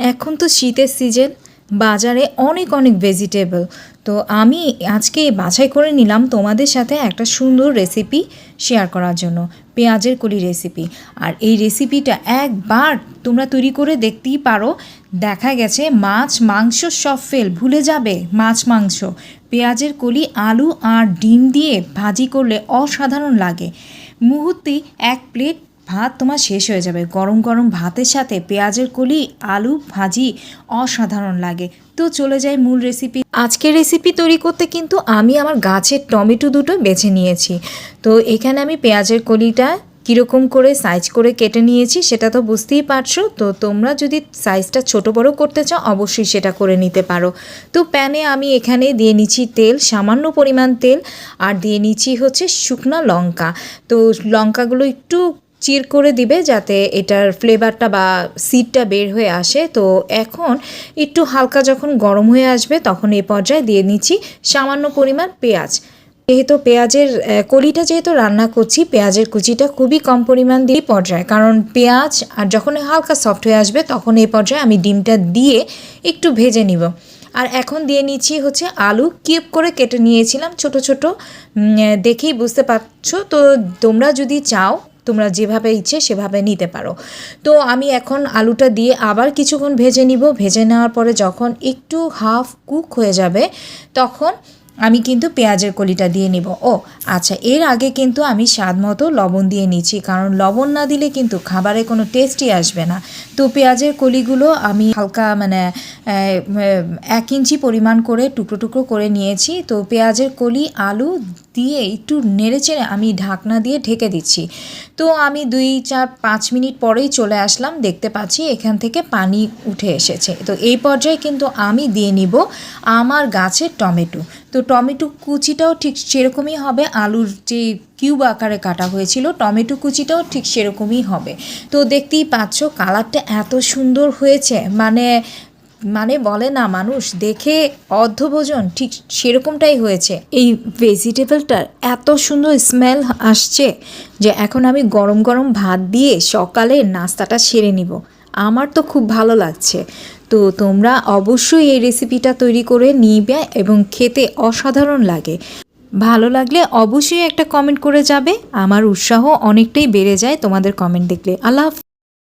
এখন তো শীতের সিজন বাজারে অনেক অনেক ভেজিটেবল তো আমি আজকে বাছাই করে নিলাম তোমাদের সাথে একটা সুন্দর রেসিপি শেয়ার করার জন্য, পেঁয়াজের কলি রেসিপি আর এই রেসিপিটা একবার তোমরা তৈরি করে দেখতেই পারো। দেখা গেছে মাছ, মাংস সব ফেল ভুলে যাবে মাছ, মাংস। পেঁয়াজের কলি, আলু আর ডিম দিয়ে ভাজি করলে অসাধারণ লাগে। মুহূর্তেই এক প্লেট ভাত তোমার শেষ হয়ে যাবে। গরম গরম ভাতের সাথে পেঁয়াজের কলি, আলু ভাজি অসাধারণ লাগে। তো চলে যাই মূল রেসিপি আজকের রেসিপি তৈরি করতে কিন্তু আমি আমার গাছের টমেটো দুটো বেছে নিয়েছি। তো এখানে আমি পেঁয়াজের কলিটা কীরকম করে সাইজ করে কেটে নিয়েছি সেটা তো বুঝতেই পারছ। তো তোমরা যদি সাইজটা ছোট বড় করতে চাও, অবশ্যই সেটা করে নিতে পারো। তো প্যানে আমি এখানে দিয়ে নিচ্ছি তেল, সামান্য পরিমাণ তেল, আর দিয়ে নিচ্ছি হচ্ছে শুকনো লঙ্কা। তো লঙ্কাগুলো একটু চির করে দিবে যাতে এটার ফ্লেভারটা বা সিডটা বের হয়ে আসে। তো এখন একটু হালকা যখন গরম হয়ে আসবে তখন এই পর্যায়ে দিয়ে নিচ্ছি সামান্য পরিমাণ পেঁয়াজ। যেহেতু পেঁয়াজের কলিটা যেহেতু রান্না করছি, পেঁয়াজের কুচিটা খুবই কম পরিমাণ দিয়ে পর্যায়ে। কারণ পেঁয়াজ আর যখন হালকা সফট হয়ে আসবে তখন এই পর্যায়ে আমি ডিমটা দিয়ে একটু ভেজে নিব। আর এখন দিয়ে নিচ্ছি হচ্ছে আলু। কিউব করে কেটে নিয়েছিলাম ছোট ছোট। দেখেই বুঝতে পারছ। তো তোমরা যদি চাও তোমরা যেভাবে ইচ্ছে সেভাবে নিতে পারো। তো আমি এখন আলুটা দিয়ে আবার কিছুক্ষণ ভেজে নিব। ভেজে নেওয়ার পরে যখন একটু হাফ কুক হয়ে যাবে, তখন আমি কিন্তু পেঁয়াজের কলিটা দিয়ে নিব। ও আচ্ছা এর আগে কিন্তু আমি স্বাদ মতো লবণ দিয়ে নিচ্ছি কারণ লবণ না দিলে কিন্তু খাবারে কোনো টেস্টই আসবে না। তো পেঁয়াজের কলিগুলো আমি হালকা মানে এক ইঞ্চি পরিমাণ করে টুকরো টুকরো করে নিয়েছি। তো পেঁয়াজের কলি, আলু দিয়ে একটু নেড়েচেড়ে আমি ঢাকনা দিয়ে ঢেকে দিচ্ছি। তো আমি দুই, চার, পাঁচ মিনিট পরেই চলে আসলাম, দেখতে পাচ্ছি এখান থেকে পানি উঠে এসেছে। তো এই পর্যায়ে কিন্তু আমি দিয়ে নিব আমার গাছের টমেটো। তো টমেটো কুচিটাও ঠিক সেরকমই হবে, আলুর যে কিউব আকারে কাটা হয়েছিল, টমেটো কুচিটাও ঠিক সেরকমই হবে। তো দেখতেই পাচ্ছ কালারটা এত সুন্দর হয়েছে মানে মানে বলে না মানুষ, দেখে অর্ধভোজন, ঠিক সেরকমটাই হয়েছে। এই ভেজিটেবলটার এত সুন্দর স্মেল আসছে যে এখন আমি গরম গরম ভাত দিয়ে সকালে নাস্তাটা সেরে নিব। আমার তো খুব ভালো লাগছে। তো তোমরা অবশ্যই এই রেসিপিটা তৈরি করে নিবে এবং খেতে অসাধারণ লাগে। ভালো লাগলে অবশ্যই একটা কমেন্ট করে যাবে। আমার উৎসাহ অনেকটাই বেড়ে যায় তোমাদের কমেন্ট দেখলে। আল্লাহ।